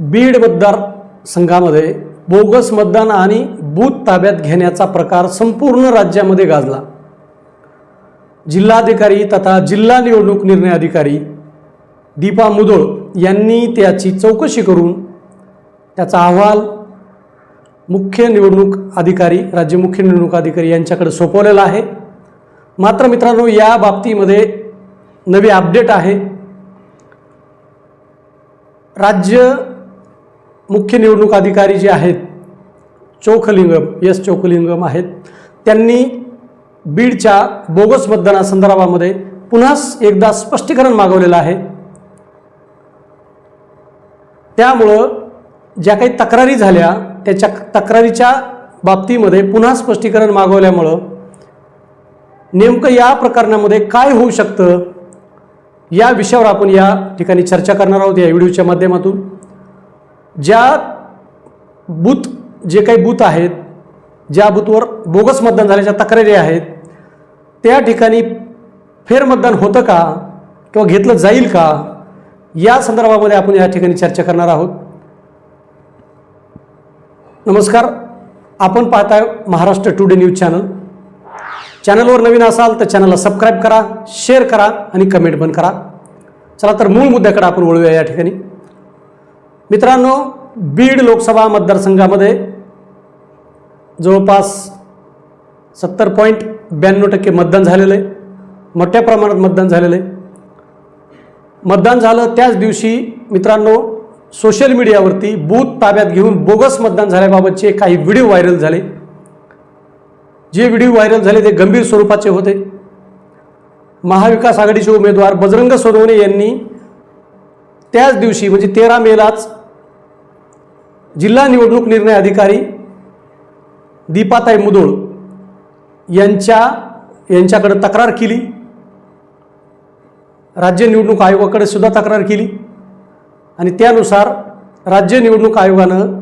बीड मतदार संघामध्ये बोगस मतदान आणि बूथ ताब्यात घेण्याचा प्रकार संपूर्ण राज्यामध्ये गाजला. जिल्हाधिकारी तथा जिल्हा निवडणूक निर्णय अधिकारी दीपा मुदोळ यांनी त्याची चौकशी करून त्याचा अहवाल मुख्य निवडणूक अधिकारी राज्य मुख्य निवडणूक अधिकारी यांच्याकडे सोपवलेला आहे. मात्र मित्रांनो या बाबतीमध्ये नवी अपडेट आहे. राज्य मुख्य निवडणूक अधिकारी जे आहेत चोखलिंगम एस चोखलिंगम आहेत त्यांनी बीडच्या बोगस मतदानासंदर्भामध्ये पुन्हा एकदा स्पष्टीकरण मागवलेलं आहे. त्यामुळं ज्या काही तक्रारी झाल्या त्याच्या तक्रारीच्या बाबतीमध्ये पुन्हा स्पष्टीकरण मागवल्यामुळं नेमकं या प्रकरणामध्ये काय होऊ शकतं या विषयावर आपण या ठिकाणी चर्चा करणार आहोत या व्हिडिओच्या माध्यमातून. ज्या बूथ जे काही बूथ आहेत ज्या बूथवर बोगस मतदान झाल्याच्या तक्रारी आहेत त्या ठिकाणी फेरमतदान होतं का किंवा घेतलं जाईल का या संदर्भामध्ये आपण या ठिकाणी चर्चा करणार आहोत. नमस्कार आपण पाहताय महाराष्ट्र टुडे न्यूज चॅनल. चॅनलवर नवीन असाल तर चॅनलला सबस्क्राईब करा शेअर करा आणि कमेंट पण करा. चला तर मूळ मुद्द्याकडे आपण वळूया या ठिकाणी. मित्रांनो बीड लोकसभा मतदारसंघामध्ये जवळपास सत्तर पॉईंट ब्याण्णव टक्के मतदान झालेलं आहे. मोठ्या प्रमाणात मतदान झालेलं आहे. मतदान झालं त्याच दिवशी मित्रांनो सोशल मीडियावरती बूथ ताब्यात घेऊन बोगस मतदान झाल्याबाबतचे काही व्हिडिओ व्हायरल झाले. जे व्हिडिओ व्हायरल झाले ते गंभीर स्वरूपाचे होते. महाविकास आघाडीचे उमेदवार बजरंग सोनवणे यांनी त्याच दिवशी म्हणजे तेरा मेलाच जिल्हा निवडणूक निर्णय अधिकारी दीपाताई मुदोळ यांच्या यांच्याकडे तक्रार केली. राज्य निवडणूक आयोगाकडे सुद्धा तक्रार केली. आणि त्यानुसार राज्य निवडणूक आयोगानं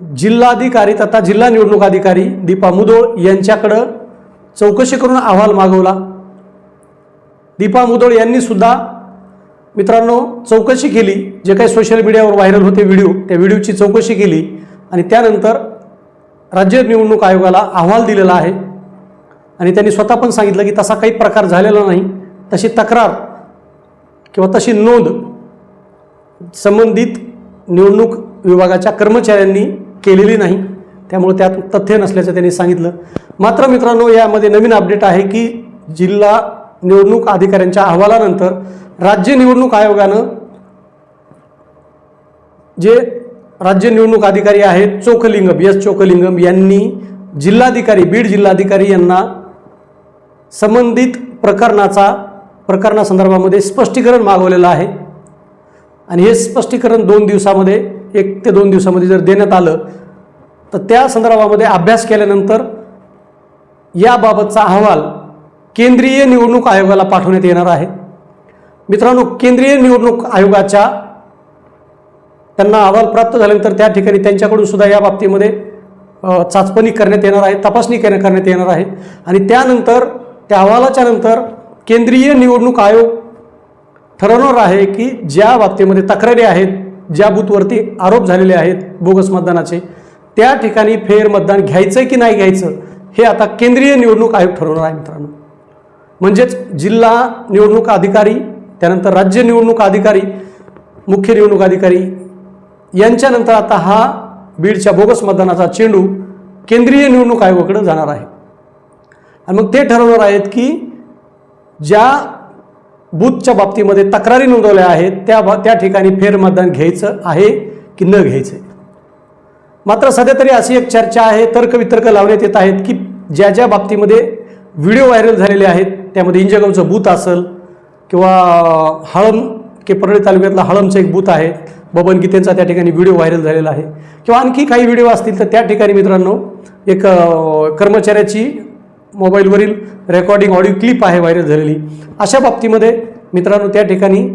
जिल्हाधिकारी तथा जिल्हा निवडणूक अधिकारी दीपा मुदोळ यांच्याकडं चौकशी करून अहवाल मागवला. दीपा मुदोळ यांनी सुद्धा मित्रांनो चौकशी केली. जे काही सोशल मीडियावर व्हायरल होते व्हिडिओ त्या व्हिडिओची चौकशी केली. आणि त्यानंतर राज्य निवडणूक आयोगाला अहवाल दिलेला आहे. आणि त्यांनी स्वतः पण सांगितलं की तसा काही प्रकार झालेला नाही. तशी तक्रार किंवा तशी नोंद संबंधित निवडणूक विभागाच्या कर्मचाऱ्यांनी केलेली नाही. त्यामुळे त्यात तथ्य नसल्याचं त्यांनी सांगितलं. मात्र मित्रांनो यामध्ये नवीन अपडेट आहे की जिल्हा निवडणूक अधिकाऱ्यांच्या अहवालानंतर राज्य निवडणूक आयोगानं जे राज्य निवडणूक अधिकारी आहेत चोखलिंगम एस चोखलिंगम यांनी जिल्हाधिकारी बीड जिल्हाधिकारी यांना संबंधित प्रकरणाचा प्रकरणासंदर्भामध्ये स्पष्टीकरण मागवलेलं आहे. आणि हे स्पष्टीकरण दोन दिवसामध्ये एक ते दोन दिवसामध्ये जर देण्यात आलं तर त्या संदर्भामध्ये अभ्यास केल्यानंतर याबाबतचा अहवाल केंद्रीय निवडणूक आयोगाला पाठवण्यात येणार आहे. मित्रांनो केंद्रीय निवडणूक आयोगाच्या त्यांना अहवाल प्राप्त झाल्यानंतर त्या ठिकाणी त्यांच्याकडून सुद्धा या बाबतीमध्ये चाचपणी करण्यात येणार आहे तपासणी करण्या- करण्यात येणार आहे. आणि त्यानंतर त्या अहवालाच्या नंतर केंद्रीय निवडणूक आयोग ठरवणार आहे की ज्या बाबतीमध्ये तक्रारी आहेत ज्या बूथवरती आरोप झालेले आहेत बोगस मतदानाचे त्या ठिकाणी फेर मतदान घ्यायचं की नाही घ्यायचं हे आता केंद्रीय निवडणूक आयोग ठरवणार आहे मित्रांनो. म्हणजेच जिल्हा निवडणूक अधिकारी त्यानंतर राज्य निवडणूक अधिकारी मुख्य निवडणूक अधिकारी यांच्यानंतर आता हा बीडच्या बोगस मतदानाचा चेंडू केंद्रीय निवडणूक आयोगाकडे जाणार आहे. आणि मग ते ठरवणार आहेत की ज्या बूथच्या बाबतीमध्ये तक्रारी नोंदवल्या आहेत त्या बा त्या ठिकाणी फेरमतदान घ्यायचं आहे की न घ्यायचं आहे? मात्र सध्या तरी अशी एक चर्चा आहे तर्कवितर्क लावण्यात येत आहेत की ज्या ज्या बाबतीमध्ये व्हिडिओ व्हायरल झालेले आहेत त्यामध्ये इंजगावचं बूथ असेल किंवा हळम के परळी तालुक्यातला हळमचं एक बूथ आहे बबन गीतेंचा त्या ठिकाणी व्हिडिओ व्हायरल झालेला आहे. किंवा आणखी काही व्हिडिओ असतील तर त्या ठिकाणी मित्रांनो एक कर्मचाऱ्याची मोबाईलवरील रेकॉर्डिंग ऑडिओ क्लिप आहे व्हायरल झालेली. अशा बाबतीमध्ये मित्रांनो त्या ठिकाणी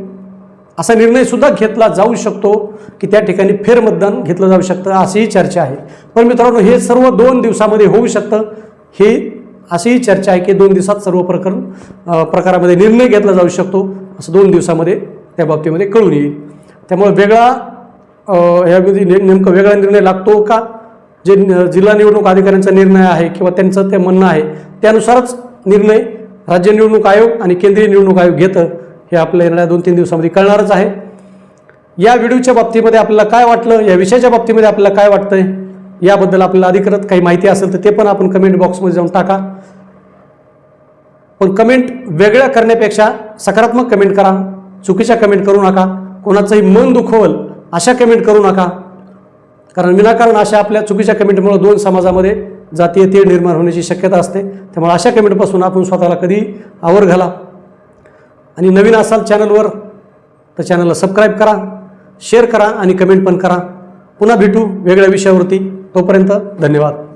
असा निर्णयसुद्धा घेतला जाऊ शकतो की त्या ठिकाणी फेरमतदान घेतलं जाऊ शकतं अशीही चर्चा आहे. पण मित्रांनो हे सर्व दोन दिवसामध्ये होऊ शकतं हे अशीही चर्चा आहे की दोन दिवसात सर्व प्रकरण प्रकारामध्ये निर्णय घेतला जाऊ शकतो. असं दोन दिवसामध्ये त्या बाबतीमध्ये कळून येईल. त्यामुळे वेगळा यामध्ये ने नेमकं वेगळा निर्णय लागतो का? जे जिल्हा निवडणूक अधिकाऱ्यांचा निर्णय आहे किंवा त्यांचं ते म्हणणं आहे त्यानुसारच निर्णय राज्य निवडणूक आयोग आणि केंद्रीय निवडणूक आयोग घेतं. हे आपल्या येणाऱ्या दोन तीन दिवसामध्ये कळणारच आहे. या व्हिडिओच्या बाबतीमध्ये आपल्याला काय वाटलं? या विषयाच्या बाबतीमध्ये आपल्याला काय वाटतंय? याबद्दल आपल्याला अधिकृत काही माहिती असेल तर ते पण आपण कमेंट बॉक्समध्ये जाऊन टाका. पण कमेंट वेगळ्या करण्यापेक्षा सकारात्मक कमेंट करा. चुकीच्या कमेंट करू नका. कोणाचंही मन दुखवल अशा कमेंट करू नका. कारण विनाकारण अशा आपल्या चुकीच्या कमेंटमुळे दोन समाजामध्ये जातीय तेढ निर्माण होण्याची शक्यता असते. त्यामुळे अशा कमेंटपासून आपण स्वतःला कधी आवर घाला. आणि नवीन असाल चॅनलवर तर चॅनलला सबस्क्राईब करा शेअर करा आणि कमेंट पण करा. पुन्हा भेटू वेगळ्या विषयावरती. तोपर्यंत धन्यवाद.